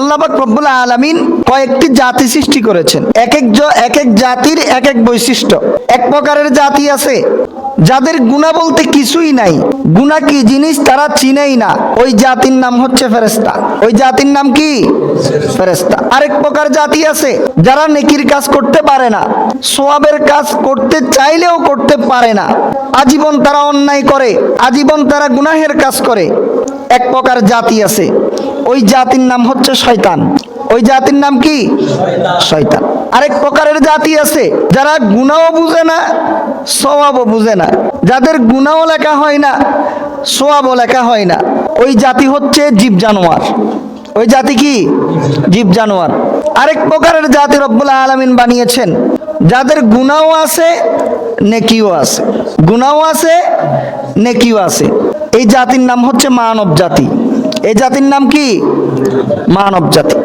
আল্লাহবাক রব্বুল আলামিন কয়েকটি জাতি সৃষ্টি করেছেন। এক এক এক এক জাতির এক এক বৈশিষ্ট্য। এক প্রকারের জাতি আছে, যাদের গুণা বলতে কিছুই নাই। গুণা কি জিনিস তারা চিনেই না। ওই জাতির নাম হচ্ছে ফেরেস্তা ওই জাতির নাম কি? ফেরেস্তা আরেক প্রকার জাতি আছে, যারা নেকির কাজ করতে পারে না, সোয়াবের কাজ করতে চাইলেও করতে পারে না। আজীবন তারা অন্যায় করে, আজীবন তারা গুনাহের কাজ করে। এক প্রকার জাতি আছে ওই জাতির নাম হচ্ছে শয়তান। ওই জাতির নাম কি? শয়তান। আরেক প্রকারের জাতি আছে, যারা গুনাও বুঝে না সওয়াবও বুঝে না। যাদের গুনাও লেখা হয় না সোয়াবও লেখা হয় না। ওই জাতি হচ্ছে জীব জানোয়ার। ওই জাতি কি? জীব জানোয়ার। আরেক প্রকারের জাতি রব্বুল আলামিন বানিয়েছেন, যাদের গুনাও আছে, নেকিও আছে। গুনাও আছে, নেকিও আছে। এই জাতির নাম হচ্ছে মানব জাতি। এই জাতির নাম কি? মানব জাতি